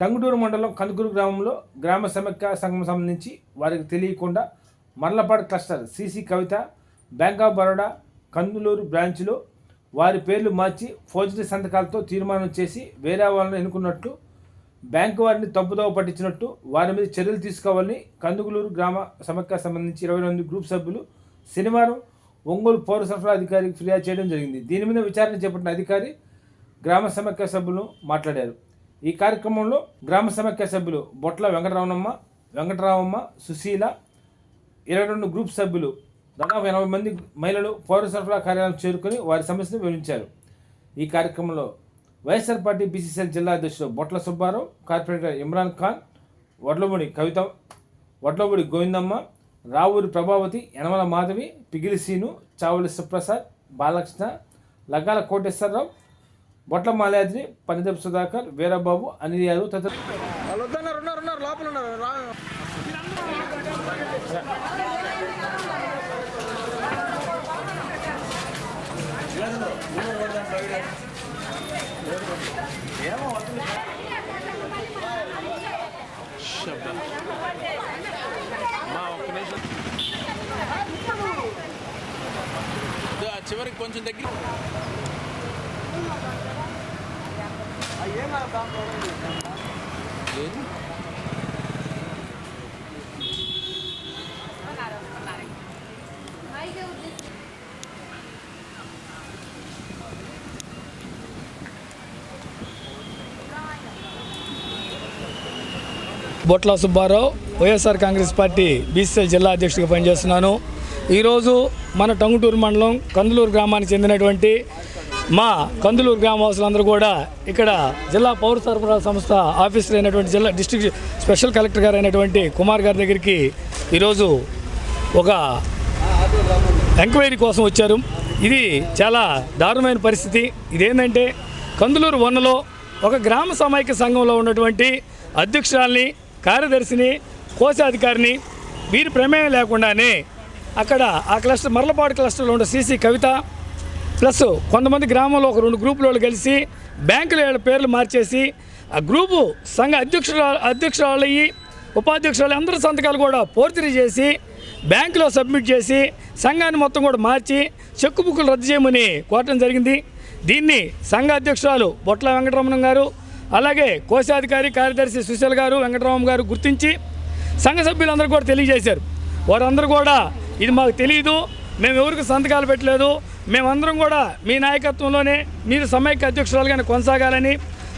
టంగుటూరు మండలం కందుకూరు గ్రామంలో గ్రామ సమైక్య సంఘం సంబంధించి వారికి తెలియకుండా Marlapadu cluster CC Kavitha bank of Baroda Kanduluru బ్రాంచ్లో వారి పేర్లు మార్చి ఫోర్జరీ సంతకాలతో తీర్మానం చేసి వేరే వాళ్ళని ఎన్నుకున్నట్లు బ్యాంకు వారిని తప్పుదోవ పట్టించినట్టు వారి మీద చర్యలు తీసుకోవాలని కందుకూరు గ్రామ సమైక్య సంబంధించి ఇరవై మంది గ్రూప్ సభ్యులు శనివారం ఒంగోలు పౌర సరఫరా అధికారికి ఫిర్యాదు చేయడం జరిగింది. దీని మీద విచారణ చేపట్టిన అధికారి గ్రామ సమైక్య సభ్యులు మాట్లాడారు. ఈ కార్యక్రమంలో గ్రామ సమైక్య సభ్యులు బొట్ల వెంకటరమణమ్మ వెంకటరామమ్మ సుశీల ఇరవై రెండు గ్రూప్ సభ్యులు దాదాపు ఎనభై మంది మహిళలు పౌర సరఫరా కార్యాలయం చేరుకొని వారి సమస్యను వివరించారు. ఈ కార్యక్రమంలో వైఎస్ఆర్ పార్టీ బీసీసీఎల్ జిల్లా అధ్యక్షుడు బొట్ల సుబ్బారావు కార్పొరేటర్ ఇమ్రాన్ ఖాన్ వడ్లమూడి కవిత వడ్లమూడి గోవిందమ్మ రావూరి ప్రభావతి యనమల మాధవి పిగిలి సీను చావులి సుప్రసాద్ బాలకృష్ణ లగ్గాల కోటేశ్వరరావు బొట్ల మాల్యాద్రి పనిదెప్ సుధాకర్ వీరబాబు అనిల్ యాదవ్ తదితరులు. వాళ్ళు వద్దన్నారు ఉన్నారు ఉన్నారు లోపల ఉన్నారు రా మా ఒక్క నిమిషం ఇదో ఆ చివరికి కొంచెం దగ్గర ఏది? Botla Subbarao YSR Congress party BCL జిల్లా అధ్యక్షుడిగా పనిచేస్తున్నాను. ఈరోజు మన టంగుటూరు మండలం కందులూరు గ్రామానికి చెందినటువంటి మా కందులూరు గ్రామవాసులందరూ కూడా ఇక్కడ జిల్లా పౌర సరఫరా సంస్థ ఆఫీసర్ అయినటువంటి జిల్లా డిస్ట్రిక్ట్ స్పెషల్ కలెక్టర్ గారు అయినటువంటి కుమార్ గారి దగ్గరికి ఈరోజు ఒక ఎంక్వైరీ కోసం వచ్చారు. ఇది చాలా దారుణమైన పరిస్థితి. ఇదేంటంటే కందులూరు వన్నలో ఒక గ్రామ సమైక్య సంఘంలో ఉన్నటువంటి అధ్యక్షురాల్ని కార్యదర్శిని కోశాధికారిని వీరి ప్రమేయం లేకుండానే అక్కడ ఆ క్లస్టర్ మరలపాడు క్లస్టర్లో ఉన్న సీసీ కవిత ప్లస్ కొంతమంది గ్రామంలో ఒక రెండు గ్రూపుల వాళ్ళు కలిసి బ్యాంకుల వాళ్ళ పేర్లు మార్చేసి ఆ గ్రూపు సంఘ అధ్యక్షురాలు అధ్యక్షురాలయ్యి ఉపాధ్యక్షురాలు అందరి సంతకాలు కూడా పోర్చరీ చేసి బ్యాంకులో సబ్మిట్ చేసి సంఘాన్ని మొత్తం కూడా మార్చి చెక్కు బుక్కులు రద్దు చేయమని కోరటం జరిగింది. దీన్ని సంఘ అధ్యక్షురాలు బొట్ల వెంకటరమణం గారు అలాగే కోశాధికారి కార్యదర్శి సుశీల్ గారు వెంకటరామం గారు గుర్తించి సంఘ సభ్యులందరూ కూడా తెలియజేశారు. వారందరూ కూడా ఇది మాకు తెలియదు మేము ఎవరికి సంతకాలు పెట్టలేదు మేమందరం కూడా మీ నాయకత్వంలోనే మీరు సమైక్య అధ్యక్షురాలుగానే కొనసాగాలని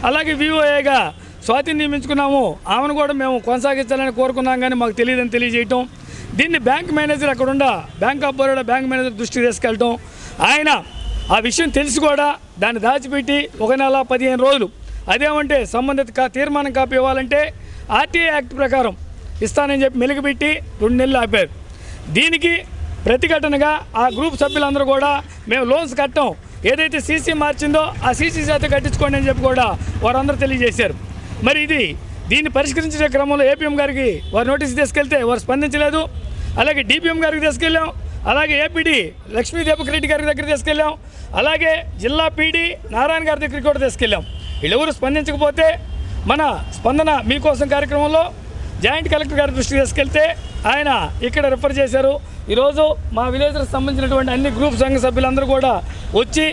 అలాగే వివోఏగా స్వాతిని నియమించుకున్నాము. ఆమెను కూడా మేము కొనసాగించాలని కోరుకున్నాం కానీ మాకు తెలియదని తెలియజేయటం. దీన్ని బ్యాంక్ మేనేజర్ అక్కడ bank of Baroda bank manager దృష్టికి తీసుకెళ్ళటం. ఆయన ఆ విషయం తెలిసి కూడా దాన్ని దాచిపెట్టి ఒక నెల పదిహేను రోజులు అదేమంటే సంబంధిత కా తీర్మానం కాపీ ఇవ్వాలంటే ఆర్టీఐ యాక్ట్ ప్రకారం ఇస్తానని చెప్పి మెలుగుపెట్టి రెండు నెలలు ఆపారు. దీనికి ప్రతిఘటనగా ఆ గ్రూప్ సభ్యులందరూ కూడా మేము లోన్స్ కట్టాం. ఏదైతే సీసీ మార్చిందో ఆ సీసీ చేత కట్టించుకోండి అని చెప్పి కూడా వారందరూ తెలియజేశారు. మరి ఇది దీన్ని పరిష్కరించే క్రమంలో ఏపీఎం గారికి వారు నోటీస్ తీసుకెళ్తే వారు స్పందించలేదు. అలాగే డిపిఎం గారికి తీసుకెళ్ళాం. అలాగే ఏపీడీ లక్ష్మీ దీపక్ రెడ్డి గారి దగ్గర తీసుకెళ్ళాం. అలాగే జిల్లా పీడీ నారాయణ గారి దగ్గరికి కూడా తీసుకెళ్ళాం. వీళ్ళెవరు స్పందించకపోతే మన స్పందన మీకోసం కార్యక్రమంలో జాయింట్ కలెక్టర్ గారి దృష్టికి తీసుకెళ్తే ఆయన ఇక్కడ రిఫర్ చేశారు. ఈరోజు మా విలేజ్కి సంబంధించినటువంటి అన్ని గ్రూప్ సంఘ సభ్యులందరూ కూడా వచ్చి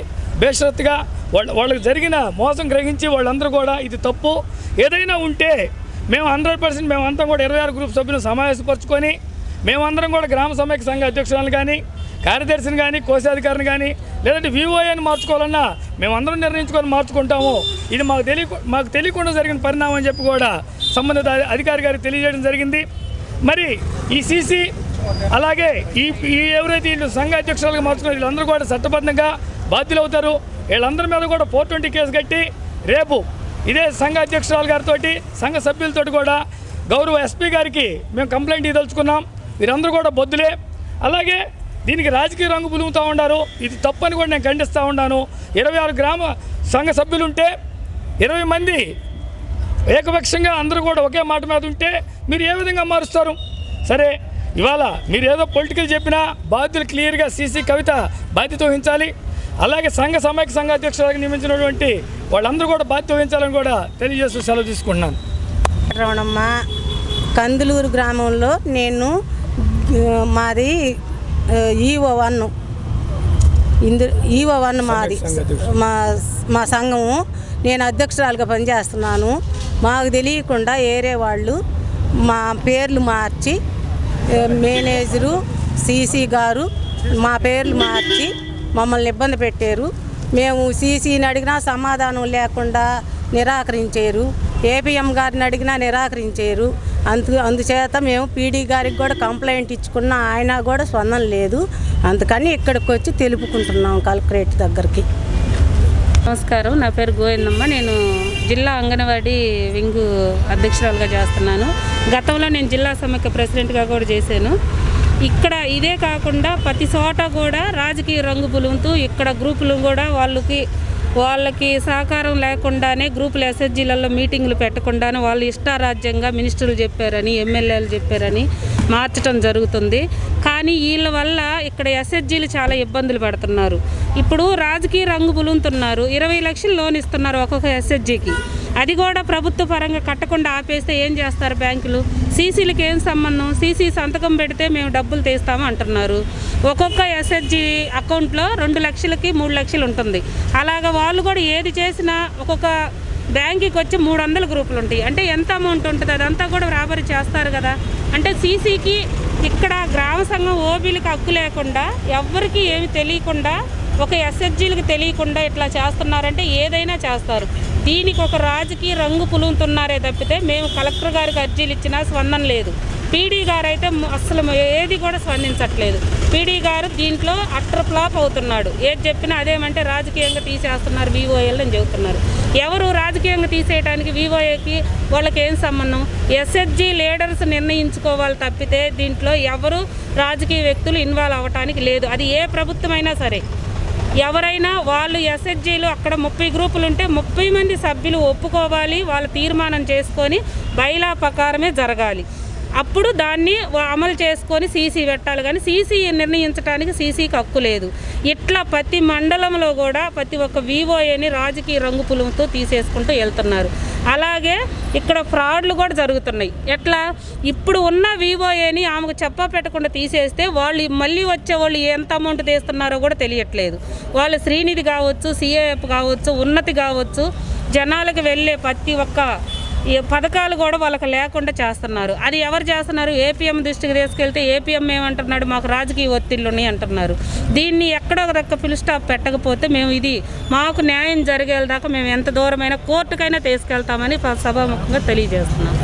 బేషరత్తుగా వాళ్ళ వాళ్ళకి జరిగిన మోసం గ్రహించి వాళ్ళందరూ కూడా ఇది తప్పు. ఏదైనా ఉంటే మేము హండ్రెడ్ పర్సెంట్ మేమంతా కూడా ఇరవై ఆరు గ్రూప్ సభ్యులను సమావేశపరచుకొని మేమందరం కూడా గ్రామ సమైక్య సంఘ అధ్యక్షులను కానీ కార్యదర్శిని కానీ కోశాధికారిని కానీ లేదంటే వివోఏని మార్చుకోవాలన్నా మేమందరం నిర్ణయించుకొని మార్చుకుంటాము. ఇది మాకు తెలియ మాకు తెలియకుండా జరిగిన పరిణామం అని చెప్పి కూడా సంబంధిత అధికారి గారికి తెలియజేయడం జరిగింది. మరి ఈ సీసీ అలాగే ఈ ఈ ఎవరైతే వీళ్ళు సంఘ అధ్యక్షులుగా మార్చుకున్న వీళ్ళందరూ కూడా చట్టబద్ధంగా బాధ్యులు అవుతారు వీళ్ళందరి మీద కూడా ఫోర్ ట్వంటీ కేసు కట్టి రేపు ఇదే సంఘ అధ్యక్షురాలు గారితో సంఘ సభ్యులతో కూడా గౌరవ ఎస్పీ గారికి మేము కంప్లైంట్ ఇదలుచుకున్నాం వీరందరూ కూడా బొద్దులే. అలాగే దీనికి రాజకీయ రంగు పులుముతూ ఉన్నారు ఇది తప్పని కూడా నేను ఖండిస్తూ ఉన్నాను. ఇరవై ఆరు గ్రామ సంఘ సభ్యులుంటే ఇరవై మంది ఏకపక్షంగా అందరూ కూడా ఒకే మాట మీద ఉంటే మీరు ఏ విధంగా మారుస్తారు? సరే ఇవాళ మీరు ఏదో పొలిటికల్ చెప్పినా బాధ్యులు క్లియర్గా సీసీ కవిత బాధ్యత వహించాలి. అలాగే సంఘ సమైక్య సంఘ అధ్యక్షులకు నియమించినటువంటి వాళ్ళందరూ కూడా బాధ్యత వహించాలని కూడా తెలియజేస్తూ సెలవు తీసుకుంటున్నాను. రవణమ్మ కందులూరు గ్రామంలో నేను మాది ఈఓ వన్ను వన్. ఇందు ఈవో వన్ మాది మా మా సంఘము. నేను అధ్యక్షురాలుగా పనిచేస్తున్నాను. మాకు తెలియకుండా ఏరే వాళ్ళు మా పేర్లు మార్చి మేనేజరు సీసీ గారు మా పేర్లు మార్చి మమ్మల్ని ఇబ్బంది పెట్టారు. మేము సీసీని అడిగినా సమాధానం లేకుండా నిరాకరించారు. ఏపీఎం గారిని అడిగినా నిరాకరించారు. అందు అందుచేత మేము పీడీ గారికి కూడా కంప్లైంట్ ఇచ్చుకున్న ఆయన కూడా స్పందన లేదు. అందుకని ఇక్కడికి వచ్చి తెలుపుకుంటున్నాం కలెక్టరేట్ దగ్గరికి. నమస్కారం. నా పేరు గోవిందమ్మ. నేను జిల్లా అంగన్వాడీ వింగు అధ్యక్షురాలుగా చేస్తున్నాను. గతంలో నేను జిల్లా సమైక్య ప్రెసిడెంట్గా కూడా చేశాను. ఇక్కడ ఇదే కాకుండా ప్రతి చోట కూడా రాజకీయ రంగు పులుముతూ ఇక్కడ గ్రూపులు కూడా వాళ్ళకి వాళ్ళకి సహకారం లేకుండానే గ్రూపులు ఎస్ఎస్జీలలో మీటింగ్లు పెట్టకుండానే వాళ్ళు ఇష్టారాజ్యంగా మినిస్టర్లు చెప్పారని ఎమ్మెల్యేలు చెప్పారని మార్చడం జరుగుతుంది. కానీ వీళ్ళ వల్ల ఇక్కడ ఎస్హెచ్జీలు చాలా ఇబ్బందులు పడుతున్నారు. ఇప్పుడు రాజకీయ రంగు పులుముతున్నారు ఇరవై లక్షలు లోన్ ఇస్తున్నారు ఒక్కొక్క ఎస్హెచ్జీకి అది కూడా ప్రభుత్వ పరంగా కట్టకుండా ఆపేస్తే ఏం చేస్తారు బ్యాంకులు? సీసీలకు ఏం సంబంధం? సీసీ సంతకం పెడితే మేము డబ్బులు తీస్తాము అంటున్నారు. ఒక్కొక్క ఎస్హెచ్జి అకౌంట్లో రెండు లక్షలకి మూడు లక్షలు ఉంటుంది. అలాగ వాళ్ళు కూడా ఏది చేసినా ఒక్కొక్క బ్యాంకుకి వచ్చి మూడు వందల గ్రూపులు ఉంటాయి అంటే ఎంత అమౌంట్ ఉంటుంది? అదంతా కూడా రాబరి చేస్తారు కదా. అంటే సీసీకి ఇక్కడ గ్రామ సంఘం ఓబీలకు హక్కు లేకుండా ఎవరికి ఏమి తెలియకుండా ఒక ఎస్హెచ్జీలకు తెలియకుండా ఇట్లా చేస్తున్నారంటే ఏదైనా చేస్తారు. దీనికి ఒక రాజుకి రంగు పులుముతున్నారే తప్పితే మేము కలెక్టర్ గారికి అర్జీలు ఇచ్చినా స్పందన లేదు. పీడీ గారు అయితే అసలు ఏది కూడా స్పందించట్లేదు. పీడీ గారు దీంట్లో అట్టర్ ఫ్లాప్ అవుతున్నాడు. ఏది చెప్పినా అదేమంటే రాజకీయంగా తీసేస్తున్నారు వివోఏలు అని చెబుతున్నారు. ఎవరు రాజకీయంగా తీసేయడానికి వివోఏకి వాళ్ళకి ఏం సంబంధం? ఎస్హెచ్జి లీడర్స్ నిర్ణయించుకోవాలి తప్పితే దీంట్లో ఎవరు రాజకీయ వ్యక్తులు ఇన్వాల్వ్ అవ్వటానికి లేదు. అది ఏ ప్రభుత్వమైనా సరే. ఎవరైనా వాళ్ళు ఎస్హెచ్జీలు అక్కడ ముప్పై గ్రూపులు ఉంటే ముప్పై మంది సభ్యులు ఒప్పుకోవాలి వాళ్ళు తీర్మానం చేసుకొని బైలా ప్రకారమే జరగాలి. అప్పుడు దాన్ని అమలు చేసుకొని సీసీ పెట్టాలి కానీ సీసీ నిర్ణయించడానికి సీసీకి హక్కు లేదు. ఇట్లా ప్రతి మండలంలో కూడా ప్రతి ఒక్క వివోఏని రాజకీయ రంగు పులుముతో తీసేసుకుంటూ వెళ్తున్నారు. అలాగే ఇక్కడ ఫ్రాడ్లు కూడా జరుగుతున్నాయి. ఎట్లా? ఇప్పుడు ఉన్న వివోఏని ఆమెకు చెప్ప పెట్టకుండా తీసేస్తే వాళ్ళు మళ్ళీ వచ్చే వాళ్ళు ఎంత అమౌంట్ తీస్తున్నారో కూడా తెలియట్లేదు. వాళ్ళు శ్రీనిధి కావచ్చు సిఏఎఫ్ కావచ్చు ఉన్నతి కావచ్చు జనాలకు వెళ్ళే ప్రతి ఒక్క ఈ పథకాలు కూడా వాళ్ళకి లేకుండా చేస్తున్నారు. అది ఎవరు చేస్తున్నారు? ఏపీఎం దృష్టికి తీసుకెళ్తే ఏపీఎం ఏమంటున్నాడు? మాకు రాజకీయ ఒత్తిళ్ళు ఉన్నాయి అంటున్నారు. దీన్ని ఎక్కడో ఒక దక్క ఫిల్స్టాప్ పెట్టకపోతే మేము ఇది మాకు న్యాయం జరిగేదాకా మేము ఎంత దూరమైనా కోర్టుకైనా తీసుకెళ్తామని సభాముఖంగా తెలియజేస్తున్నాం.